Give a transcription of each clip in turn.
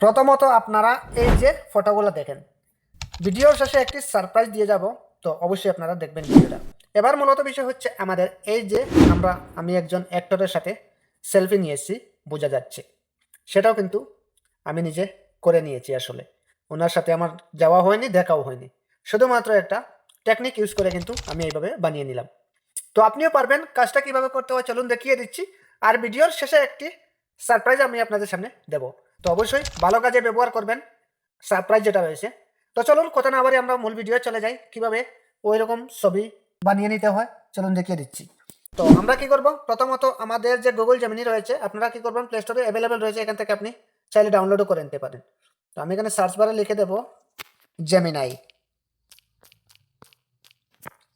প্রথমত আপনারা এই যে ফটোগুলো দেখেন। ভিডিওর শেষে একটি সারপ্রাইজ দিয়ে যাব, তো অবশ্যই আপনারা দেখবেন ভিডিওটা। এবার মূলত বিষয় হচ্ছে আমাদের এই যে আমরা, আমি একজন অ্যাক্টরের সাথে সেলফি নিয়েছি, বোঝা যাচ্ছে। সেটাও কিন্তু আমি নিজে করে নিয়েছি আসলে। ওনার সাথে আমার যাওয়া হয়নি, দেখাও হয়নি। শুধুমাত্র একটা টেকনিক ইউজ করে কিন্তু আমি এইভাবে বানিয়ে নিলাম। তো আপনিও পারবেন কাজটা কীভাবে করতে হয়, চলুন দেখিয়ে দিচ্ছি। আর ভিডিওর শেষে একটি সারপ্রাইজ আমি আপনাদের সামনে দেব। তো অবশ্যই ভালো কাজে ব্যবহার করবেন। সারপ্রাইজ যেটা রয়েছে। তো চলুন কথা না বাড়ি আমরা মূল ভিডিও চলে যাই। কীভাবে ওই রকম ছবি বানিয়ে নিতে হয়, চলুন দেখিয়ে দিচ্ছি। তো আমরা কি করব? প্রথমত আমাদের যে গুগল জেমিনি রয়েছে, আপনারা কি করবেন? প্লে স্টোরে অ্যাভেলেবেল রয়েছে, এখান থেকে আপনি চাইলে ডাউনলোডও করে নিতে পারেন। তো আমি এখানে সার্চ বারে লিখে দেব জেমিনাই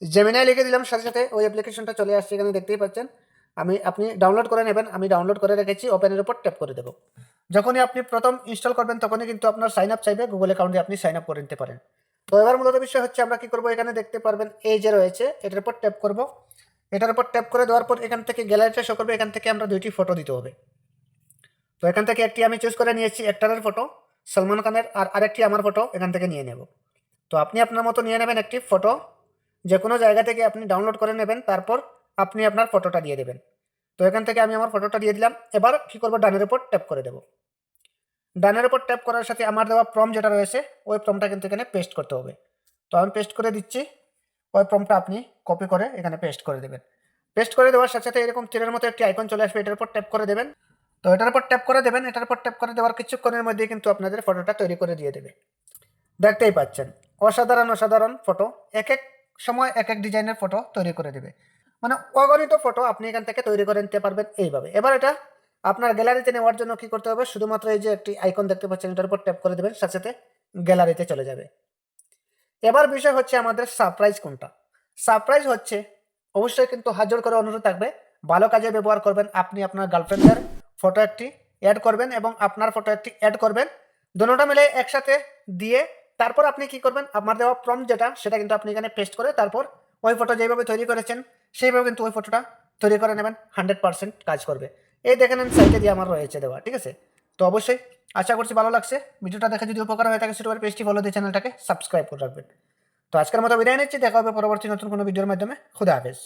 জেমিনাই লিখে দিলাম, সাথে সাথে ওই অ্যাপ্লিকেশনটা চলে আসছে, এখানে দেখতেই পাচ্ছেন। আমি, আপনি ডাউনলোড করে নেবেন, আমি ডাউনলোড করে রেখেছি ওপেনের উপর ট্যাপ করে দেবো। যখনই আপনি প্রথম ইনস্টল করবেন, তখনই কিন্তু আপনার সাইন আপ চাইবে গুগল অ্যাকাউন্টে আপনি সাইন আপ করে নিতে পারেন। তো এবার মূলত বিষয় হচ্ছে, আমরা কি করব? এখানে দেখতে পারবেন, এই যে রয়েছে, এটার উপর ট্যাপ করব। এটার উপর ট্যাপ করে দেওয়ার পর এখান থেকে গ্যালারিটা শো করবে, এখান থেকে আমরা দুইটি ফটো দিতে হবে। তো এখান থেকে একটি আমি চুজ করে নিয়েছি অ্যাক্টারের ফটো সলমান খানের, আর আরেকটি আমার ফটো এখান থেকে নিয়ে নেব। তো আপনি আপনার মতো নিয়ে নেবেন একটি ফটো যে কোনো জায়গা থেকে আপনি ডাউনলোড করে নেবেন, তারপর আপনি আপনার ফটোটা দিয়ে দেবেন। তো এখান থেকে আমি আমার ফটোটা দিয়ে দিলাম। এবার কী করব? ডানের উপর ট্যাপ করে দেবো। ডানের উপর ট্যাপ করার সাথে আমার দেওয়া প্রম যেটা রয়েছে, ওই প্রমটা কিন্তু এখানে পেস্ট করতে হবে। তো আমি পেস্ট করে দিচ্ছি। ওই প্রমটা আপনি কপি করে এখানে পেস্ট করে দেবেন। পেস্ট করে দেওয়ার সাথে সাথে এরকম তীরের মতো একটি আইকন চলে আসবে। এটার উপর ট্যাপ করে দেবেন। তো এটার উপর ট্যাপ করে দেবেন। এটার উপর ট্যাপ করে দেওয়ার কিছুক্ষণের মধ্যে কিন্তু আপনাদের ফটোটা তৈরি করে দিয়ে দেবে। দেখতেই পাচ্ছেন। অসাধারণ অসাধারণ ফটো এক এক সময় এক এক ডিজাইনের ফটো তৈরি করে দেবে। মানে অগণিত ফটো আপনি এখান থেকে তৈরি করে নিতে পারবেন এইভাবে। এবার এটা আপনার গ্যালারিতে নেওয়ার জন্য কি করতে হবে? শুধুমাত্র এই যে একটি আইকন দেখতে পাচ্ছেন, এটার উপর ট্যাপ করে দেবেন, সাথে সাথে গ্যালারিতে চলে যাবে। এবার বিষয় হচ্ছে আমাদের সারপ্রাইজ কোনটা? সারপ্রাইজ হচ্ছে, অবশ্যই কিন্তু হাজার করে অনুরোধ থাকবে, ভালো কাজে ব্যবহার করবেন, আপনি আপনার গার্লফ্রেন্ডের ফটো একটি অ্যাড করবেন এবং আপনার ফটো একটি অ্যাড করবেন। দুটোটা মিলে একসাথে দিয়ে তারপর আপনি কি করবেন? আমার দেওয়া প্রম যেটা, সেটা কিন্তু আপনি এখানে পেস্ট করে তারপর ওই ফটো যেভাবে তৈরি করেছেন, সেইভাবে কিন্তু ওই ফটোটা তৈরি করে নেবেন হান্ড্রেড পার্সেন্ট কাজ করবে। এই দেখে নেন সাইটে দিয়ে আমার রয়েছে দেওয়া, ঠিক আছে? তো অবশ্যই আশা করছি ভালো লাগছে। ভিডিওটা দেখে যদি উপকার হয়ে থাকে সেটা পেজটি ফলো দিয়ে চ্যানেলটাকে সাবস্ক্রাইব করে রাখবেন। তো আজকের মতো বিদায় নিচ্ছি, দেখা হবে পরবর্তী নতুন কোনো ভিডিওর মাধ্যমে। খুদা হাফেজ।